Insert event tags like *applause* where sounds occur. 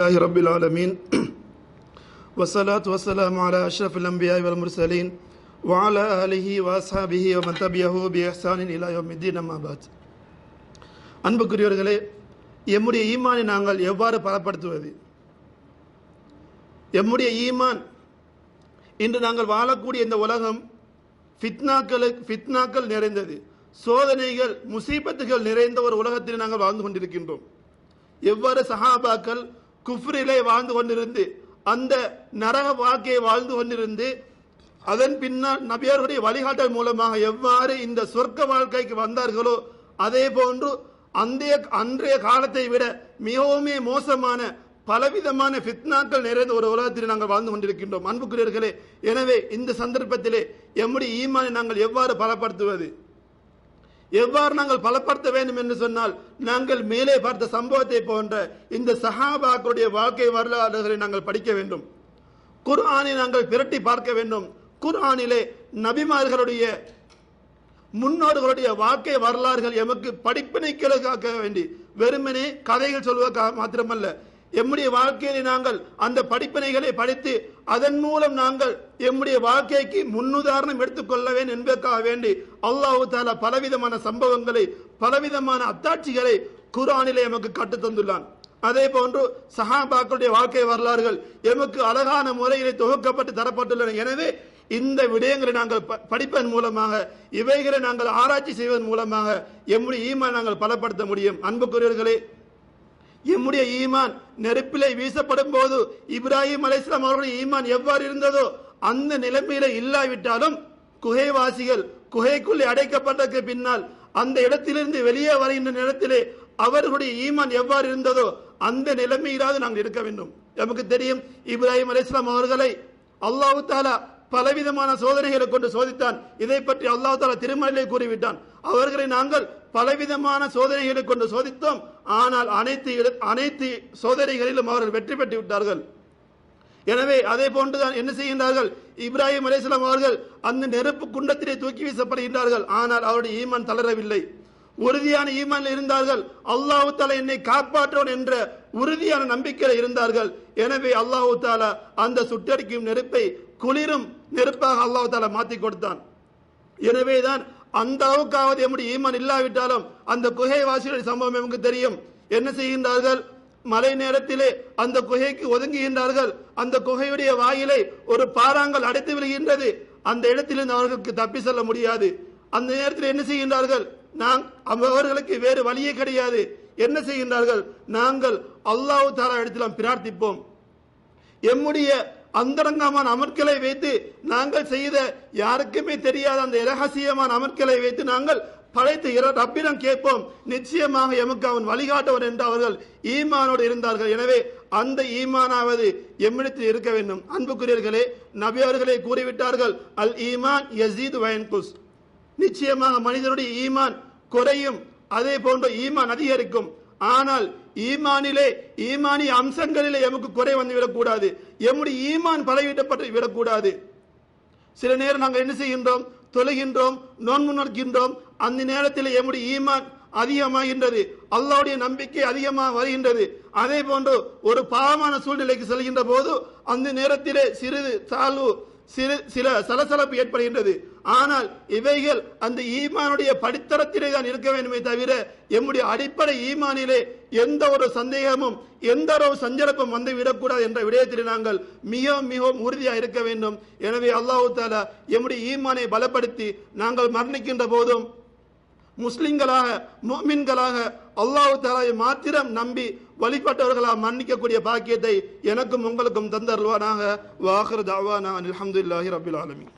الله رب العالمين *clears throat* والصلاة والسلام على أشرف الأنبياء والمرسلين وعلى آله وأصحابه ومن تبعه بإحسان إلى يوم الدين أما بعد அன்புக்குரியவர்களே எம்முடைய ஈமானை நாங்கள் எவ்வாறு பலப்படுத்துவது எம்முடைய ஈமான் இன்று நாங்கள் வாழக்கூடிய இந்த உலகம் ஃபித்னாக்களு ஃபித்னாக்கள் நிறைந்தது சோதனைகள் முசீபத்துகள் நிறைந்த ஒரு உலகத்தில் நாங்கள் வாழ்ந்து கொண்டிருக்கின்றோம் எவ்வாறு சஹாபாக்கள் குஃப்ரிலே வாழ்ந்து கொண்டிருந்து அந்த நரக வாழ்க்கையை வாழ்ந்து கொண்டிருந்து அதன் பின்னால் நபியாருடைய வழிகாட்டல் மூலமாக எவ்வாறு இந்த சொர்க்க வாழ்க்கைக்கு வந்தார்களோ அதே போன்று அந்த அன்றைய காலத்தை விட மிகவுமே மோசமான பலவிதமான ஃபித்னாக்கள் நிறைந்த ஒரு உலகத்தில் நாங்கள் வாழ்ந்து கொண்டிருக்கின்றோம். அன்புக்குரியர்களே எனவே இந்த சந்தர்ப்பத்திலே எம்முடைய ஈமானை நாங்கள் எவ்வாறு பலப்படுத்துவது? எவ்வாறு நாங்கள் பலப்படுத்த வேண்டும் என்று சொன்னால் நாங்கள் மேலே பார்த்த சம்பவத்தை போன்ற இந்த சஹாபாக்களுடைய வாழ்க்கை வரலாறுகளை நாங்கள் படிக்க வேண்டும். குர்ஆனை நாங்கள் பிரட்டி பார்க்க வேண்டும். குர்ஆனிலே நபிமார்களுடைய முன்னோர்களுடைய வாழ்க்கை வரலாறுகள் எமக்கு படிப்பினைகளுக்காக வேண்டி வெறுமனே கதைகள் சொல்வதற்காக மாத்திரமல்ல. எம்முடைய வாழ்க்கையிலே நாங்கள் அந்த படிப்பினைகளை படித்து அதன் மூலம் நாங்கள் எம்முடைய வாழ்க்கைக்கு முன்னுதாரணம் எடுத்துக்கொள்ள என்பதற்காக வேண்டி அல்லாஹு தாலா பலவிதமான சம்பவங்களை பலவிதமான அத்தாட்சிகளை குரானிலே எமக்கு கற்றுத் தந்துள்ளான். அதே போன்று சஹாபாக்களுடைய வாழ்க்கை வரலாறுகள் எமக்கு அழகான முறையிலே தொகுக்கப்பட்டு தரப்பட்டுள்ளன. எனவே இந்த விடயங்களை நாங்கள் ப- படிப்பதன் மூலமாக இவைகளை நாங்கள் ஆராய்ச்சி செய்வதன் மூலமாக எம்முடைய ஈமான் நாங்கள் பலப்படுத்த முடியும். அன்புக்குரியவர்களே எம்முடைய ஈமான் நெருப்பிலே வீசப்படும் போது இப்ராஹிம் அலைஹிஸ்ஸலாம் அவர்களுடைய ஈமான் எவ்வாறு இருந்ததோ அந்த நிலைமையில இல்லாவிட்டாலும் குகைவாசிகள் குகைக்குள்ளே அடைக்கப்பட்டதற்கு பின்னால் அந்த இடத்திலிருந்து வெளியே வருகின்ற நேரத்திலே அவர்களுடைய ஈமான் எவ்வாறு இருந்ததோ அந்த நிலைமையிலாவது நாங்கள் இருக்க வேண்டும். நமக்கு தெரியும் இப்ராஹிம் அலைஹிஸ்ஸலாம் அவர்களை அல்லாஹு தாலா பலவிதமான சோதனைகளை கொண்டு சோதித்தான். இதை பற்றி அல்லாஹ் தாலா திருமலையிலே கூறிவிட்டான். அவர்களை நாங்கள் பலவிதமான சோதனைகளை கொண்டு சோதித்தோம். ஆனால் அனைத்து அனைத்து சோதனைகளிலும் அவர்கள் வெற்றி பெற்று விட்டார்கள். எனவே அதே போன்றுதான் என்ன செய்கின்றார்கள்? இப்ராஹிம் அலிஸ்லாம் அவர்கள் அந்த நெருப்பு குண்டத்திலே தூக்கி வீசப்படுகின்றார்கள். ஆனால் அவருடைய ஈமான் தளரவில்லை. உறுதியான ஈமான் இருந்தார்கள். அல்லாஹு தாலா என்னை காப்பாற்றுவான் என்ற உறுதியான நம்பிக்கையில் இருந்தார்கள். எனவே அல்லாஹு தாலா அந்த சுட்டரிக்கும் நெருப்பை குளிரும் நெருப்பாக அல்லாஹு தாலா மாற்றி கொடுத்தான். எனவேதான் அந்த அளவுக்காவது நம்முடைய ஈமான் இல்லாவிட்டாலும் அந்த குகை வாசிகளுடைய சம்பவம் நமக்கு தெரியும். என்ன செய்கின்றார்கள்? மழை நேரத்திலே அந்த குகைக்கு ஒதுங்குகின்றார்கள். அந்த குகையுடைய வாயிலை ஒரு பாறாங்கல் அடைத்து விடுகின்றது அந்த இடத்திலிருந்து அவர்களுக்கு தப்பி செல்ல முடியாது. அந்த நேரத்தில் என்ன செய்கின்றார்கள்? நான் அவர்களுக்கு வேறு வழியே கிடையாது. என்ன செய்கின்றார்கள்? நாங்கள் அல்லாஹு தாலா இடத்தில் பிரார்த்திப்போம். எம்முடைய அந்தரங்கமான அமர்க்களை வைத்து நாங்கள் செய்த யாருக்குமே தெரியாத அந்த இரகசியமான அமர்க்களை வைத்து நாங்கள் படைத்து ரப்பிடம் கேட்போம். நிச்சயமாக எமக்கு அவன் வழிகாட்டவன் என்று அவர்கள் ஈமானோடு இருந்தார்கள். எனவே அந்த ஈமானாவது எம்மிடத்தில் இருக்க வேண்டும். அன்புக்குரியர்களே நபி அவர்களே கூறிவிட்டார்கள் அல் ஈமான் யசீத் வயன்குஸ். நிச்சயமாக மனிதனுடைய ஈமான் குறையும். அதே போன்ற ஈமான் அதிகரிக்கும். ஆனால் ஈமானிலே ஈமானிய அம்சங்களிலே எமக்கு குறை வந்து விடக்கூடாது. எம்முடைய ஈமான் பலவீட்டப்பட்டு விடக்கூடாது. சில நேரம் நாங்கள் என்ன செய்கின்றோம்? தொழுகின்றோம் நோன்பு நோக்கின்றோம். அந்த நேரத்தில் எம்முடைய ஈமான் அதிகமாகின்றது. அல்லாவுடைய நம்பிக்கை அதிகமாக வருகின்றது. அதே போன்று ஒரு பாவமான சூழ்நிலைக்கு செல்கின்ற போது அந்த நேரத்திலே சிறிது தாழ்வு சிறு சில சலசலப்பு ஏற்படுகின்றது. ஆனால் இவைகள் அந்த ஈமானுடைய படித்தரத்திலே தான் இருக்க வேண்டுமே தவிர எம்முடைய அடிப்படை ஈமானிலே எந்த ஒரு சந்தேகமும் எந்த ஒரு சஞ்சலப்பும் வந்து விடக்கூடாது என்ற விடயத்தில் நாங்கள் மிக மிகவும் உறுதியாக இருக்க வேண்டும். எனவே அல்லாஹு தாலா எம்முடைய ஈமானை பலப்படுத்தி நாங்கள் மரணிக்கின்ற போதும் முஸ்லிம்களாக மோமின்களாக அல்லாஹு தாலாவை மாத்திரம் நம்பி வழிபட்டவர்களாக மன்னிக்கக்கூடிய பாக்கியத்தை எனக்கும் உங்களுக்கும் தந்தருவானாக வாஹர் தாவானா அலமதுல்லாஹி ரபுல் ஆலமின்.